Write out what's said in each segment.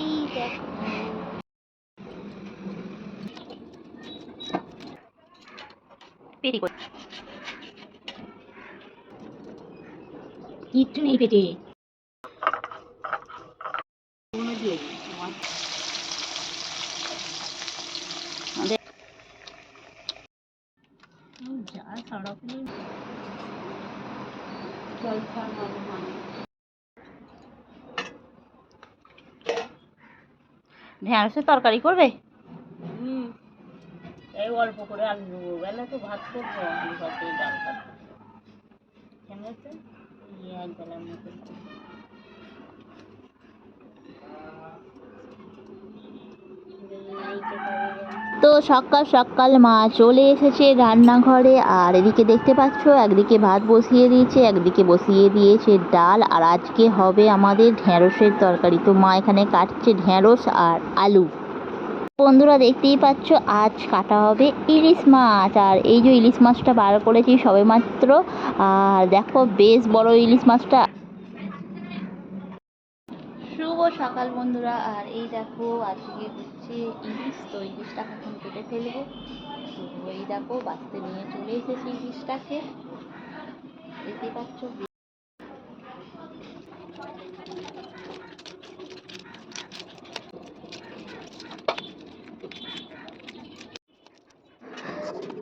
এই দেখো কিচ্ছু নেই পেটে যা সারা জল খাওয়া ঢেঁড়সের তরকারি করবে? এই অল্প করে আলু দেবো বেলা তো ভাত করব, আলু ভাতে ডাল ভাত। কেমন আছে এই এক বেলার মতো। তো সকাল সকাল মা চলে এসেছে রান্নাঘরে। আর এদিকে দেখতে পাচ্ছ, একদিকে ভাত বসিয়ে দিয়েছে, একদিকে বসিয়ে দিয়েছে ডাল। আর আজকে হবে আমাদের ঢ্যাঁড়সের তরকারি। তো মা এখানে কাটছে ঢ্যাঁড়স আর আলু। বন্ধুরা দেখতেই পাচ্ছ, আজ কাটা হবে ইলিশ মাছ। আর এই যে ইলিশ মাছটা বার করেছি সবে মাত্র, আর দেখো বেশ বড় ইলিশ মাছটা। শুভ সকাল বন্ধুরা। আর এই দেখো, আজকে হচ্ছে ইলিশ, তো ইলিশটাকে এখন কেটে ফেলব। তো এই দেখো, বাঁচতে নিয়ে চলে এসেছি ইলিশটাকে। দেখতেই পাচ্ছ?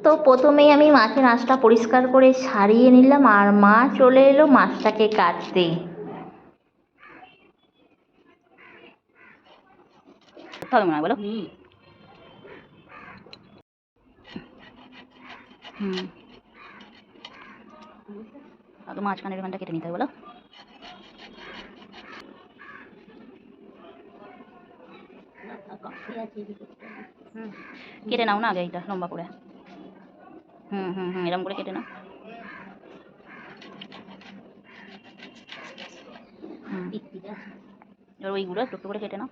তো প্রথমেই আমি মাছের আঁশটা পরিষ্কার করে সারিয়ে নিলাম, আর মা চলে এলো মাছটাকে কাটতে। হবে মনে হয় বলো হুম আগে মাঝখানের এখানটা কেটে নিতে হবে বলো কেটে নাও না আগে এইটা লম্বা করে হুম হুম হুম এরকম করে কেটে নাও এবার ওইগুলো একটু একটু করে কেটে নাও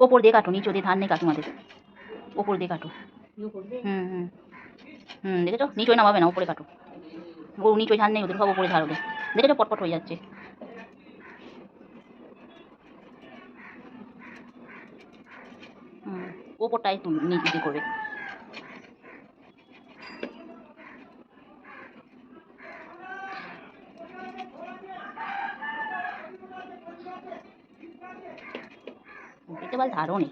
ওপর দিয়ে কাটো, নিচে দিয়ে ধান নেই কাকিমাদের ওপর দিয়ে কাটো। হুম হুম। হুম, দেখেছ? নিচে নামাবে না, ওপরে কাটো। গরু নিচে ধান নেই, ওদের সব উপরে ধারবে দেখেছ? পটপট হয়ে যাচ্ছে। হুম, ওপরটাই তুল নিচে করবে। নেই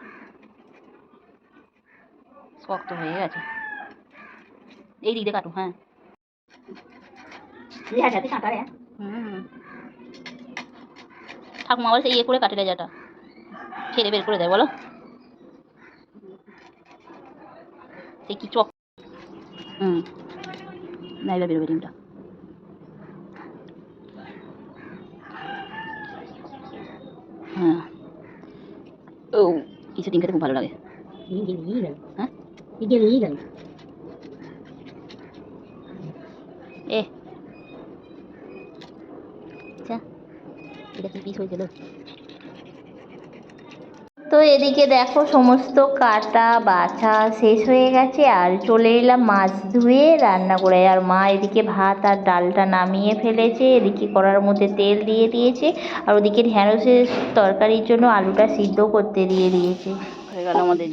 শক্ত হয়ে গেছে। এই দিক দিয়ে কাটো হ্যাঁ। হুম। ঠাকুমা সেই ইয়ে করে কাটে রেজাটা ছেড়ে বের করে দেয় বলো। সেই কি চক হুম। নাই এবার বেরোবে ডিমটা। হ্যাঁ। ও কিছু ডিম খেতে খুব ভালো লাগে হ্যাঁ এ আচ্ছা এটা কি পিস হয়েছিল তো এদিকে দেখো সমস্ত কাটা বাছা শেষ হয়ে গেছে আর চলে এলাম মাছ ধুয়ে রান্না করে। আর মা এদিকে ভাত আর ডালটা নামিয়ে ফেলেছে এদিকে কড়ার মধ্যে তেল দিয়ে দিয়েছে আর ওদিকে ঢ্যাঁড়সের তরকারির জন্য আলুটা সিদ্ধ করতে দিয়ে দিয়েছে। হয়ে গেল আমাদের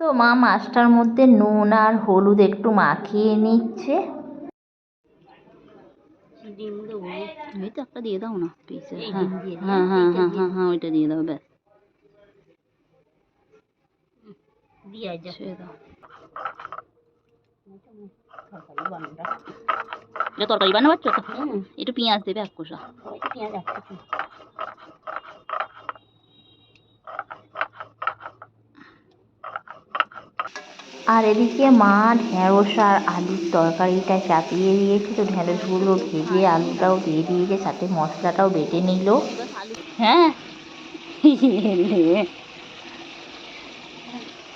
তো মা মাছটার মধ্যে নুন আর হলুদ একটু মাখিয়ে নিচ্ছে। ডিম দেবো। একটা দিয়ে দাও না পিসে হ্যাঁ হ্যাঁ হ্যাঁ হ্যাঁ হ্যাঁ হ্যাঁ ওইটা দিয়ে দাও ব্যাস। দিয়ে যা। ছেড়ে দাও এটা তরকারি বানাচ্ছ তো একটু পেঁয়াজ দেবে এক কোষা। পেঁয়াজ রাখতে আর এদিকে মা ঢেঁড়স আর আলুর তরকারিটা চাপিয়ে দিয়েছে তো ঢেঁড়সগুলো ভেজে আলুটাও দিয়ে দিয়েছে সাথে মশলাটাও বেটে নিল। হ্যাঁ।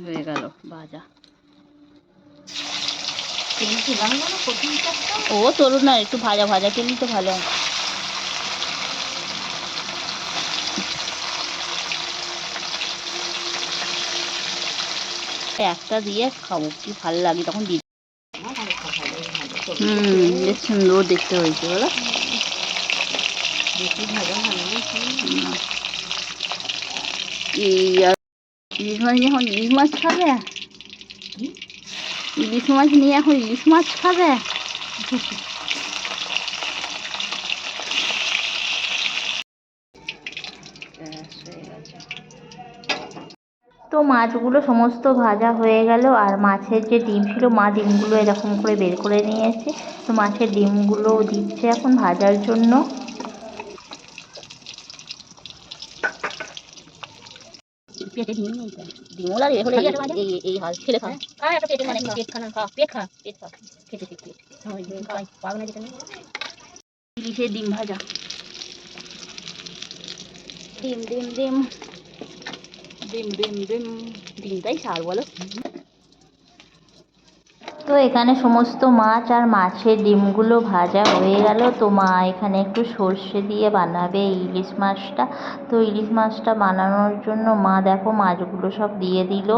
হয়ে গেল ভাজা ও তরুণ না একটু ভাজা ভাজা খেলেই তো ভালো হয়। একটা দিয়ে খাব কি ভালো লাগে তখন দিয়ে হুম বেশ সুন্দর দেখতে হয়েছে বলো। এই আর ইলিশ মাছ যখন ইলিশ মাছ খাবে? ইলিশ মাছ নিয়ে এখন ইলিশ মাছ খাবে? তো মাছগুলো সমস্ত ভাজা হয়ে গেল, আর মাছের যে ডিম ছিল, মা ডিমগুলো এরকম করে বের করে নিয়েছে তো মাছের ডিমগুলো দিচ্ছে এখন ভাজার জন্য। পেটে ডিম নেই তো। ডিমও লাগে হলে এই এই হাল ছেলে খা আর একটা পেটে মানে পেট খানা খা পেট খা পেট খা খেতে ঠিক পেট খাই পাগনা যেটা নেই ইলিশে ডিম ভাজা ডিম ডিম ডিম ডিম ডিম ডিম ডিমটাই সার, বলো তো এখানে সমস্ত মাছ আর মাছের ডিমগুলো ভাজা হয়ে গেল। তো মা এখানে একটু সর্ষে দিয়ে বানাবে এই ইলিশ মাছটা। তো ইলিশ মাছটা বানানোর জন্য মা দেখো মাছগুলো সব দিয়ে দিল।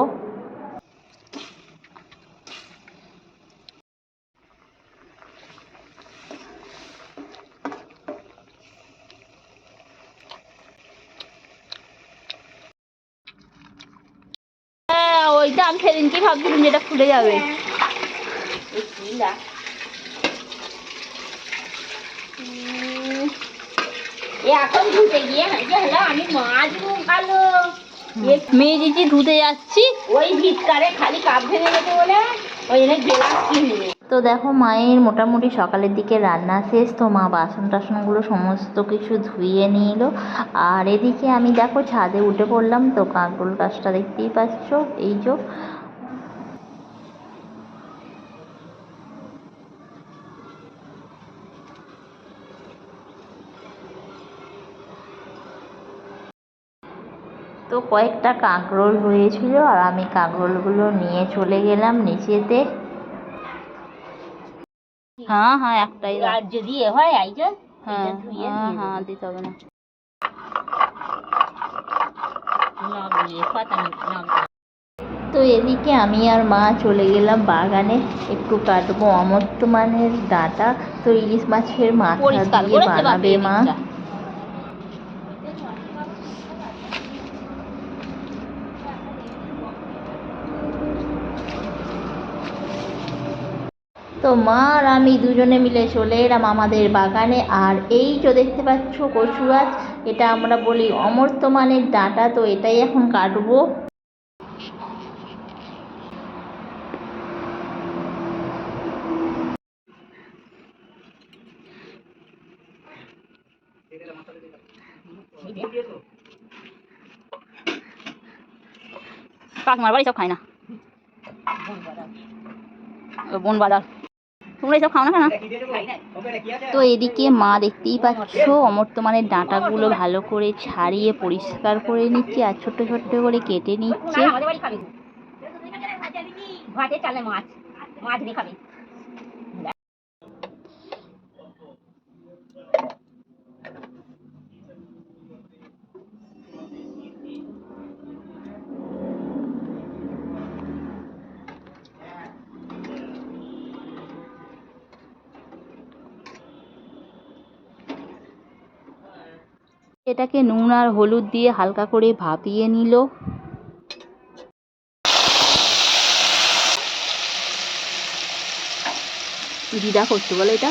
হ্যাঁ ওইটা আমি সেদিনকে ভাবছিলাম যেটা খুলে যাবে। এই এখন ধুতে গিয়ে হলো আমি মাছ ভালো মেয়ে দিদি ধুতে যাচ্ছি ওই ভিতকারে খালি কাপ ভেঙে গেছে বলে ওই জন্য গেলাম কিনবে তো দেখো মায়ের মোটামুটি সকালের দিকে রান্না শেষ তো মা বাসন টাসনগুলো সমস্ত কিছু ধুয়ে নিল আর এদিকে আমি দেখো ছাদে উঠে পড়লাম তো কাঁকরোল গাছটা দেখতেই পাচ্ছ এই যে তো কয়েকটা কাঁকরোল হয়েছিল আর আমি কাঁকরোলগুলো নিয়ে চলে গেলাম নিচেতে। হ্যাঁ হ্যাঁ একটাই আর যদি এ হয় যে হ্যাঁ হ্যাঁ হ্যাঁ দিতে হবে না। তো এদিকে আমি আর মা চলে গেলাম বাগানে। একটু কাটবো অমর্ত মানের ডাঁটা। তো ইলিশ মাছের মাথা দিয়ে বানাবে মা। তো মা আর আমি দুজনে মিলে চলে এলাম আমাদের বাগানে। আর এই যে দেখতে পাচ্ছ কচু গাছ, এটা আমরা বলি অমর্ত মানের ডাঁটা, তো এটাই এখন কাটবো। কাকিমার বাড়ি সব খায় না। বোন বাজার তোমরা এসব খাও না কেন? তো এদিকে মা দেখতেই পাচ্ছ অমর্তমানের ডাঁটাগুলো ভালো করে ছাড়িয়ে পরিষ্কার করে নিচ্ছে আর ছোট্ট ছোট্ট করে কেটে নিচ্ছে। ভাতে চালে মাছ মাছ দিয়ে এটাকে নুন আর হলুদ দিয়ে হালকা করে ভাপিয়ে নিল। দিদা করতো বলো এটা?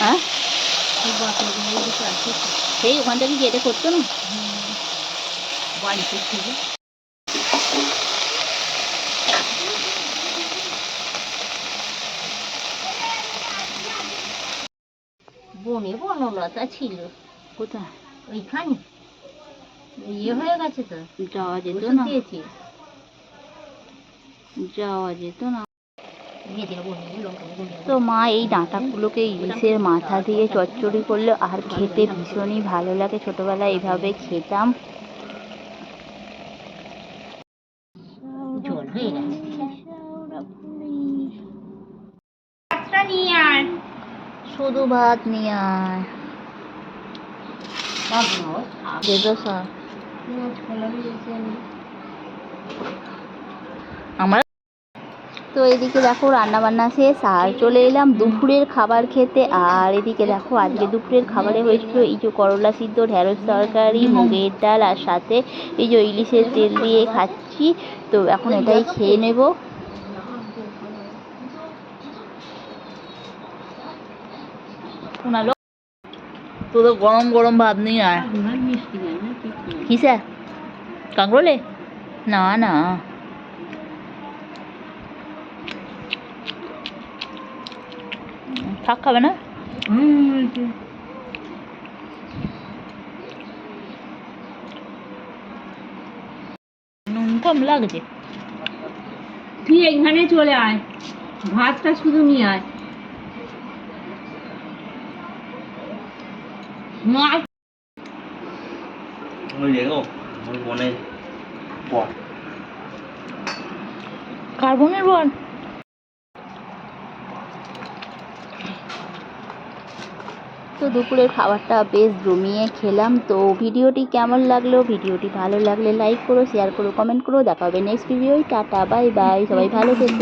হ্যাঁ? সেই ওখান থেকে কেটে করতো না? বাড়িতে বনলতা ছিল? কোথায়? ওইখানে। ইয়ে হয়ে গেছে তো। যাওয়া যেত না। দিয়েছি। যাওয়া যেত না। তো মা এই ডাঁটাগুলোকে ইলিশের মাথা দিয়ে চচ্চড়ি করল আর খেতে ভীষণই ভালো লাগে। ছোটবেলায় এভাবে খেতাম। ঝোল হয়ে গেছে। শুধু ভাত নিয়ে আয়। আমার তো এদিকে দেখো রান্না বান্না শেষ আর চলে এলাম দুপুরের খাবার খেতে। আর এদিকে দেখো আজকে দুপুরের খাবারে হয়েছিল এই যে করলা সিদ্ধ ঢেঁড়স তরকারি মুগের ডাল আর সাথে এই যে ইলিশের তেল দিয়ে খাচ্ছি। তো এখন এটাই খেয়ে নেব। তো তো গরম গরম ভাত নিয়ে আয়। মিষ্টি কিসে? কাঁকরোলে? না না। শাক খাবে না? কম লাগছে। তুই এখানে চলে আয়। ভাতটা শুধু নিয়ে আয়। ওই দেখো ওই বোনের পর কার্বনের বল তো দুপুরের খাবারটা বেশ জমিয়ে খেলাম। তো ভিডিওটি কেমন লাগল? ভিডিওটি ভালো লাগলে লাইক করো শেয়ার করো কমেন্ট করো। দেখা হবে নেক্সট ভিডিওই টাটা বাই বাই সবাই ভালো থেকো।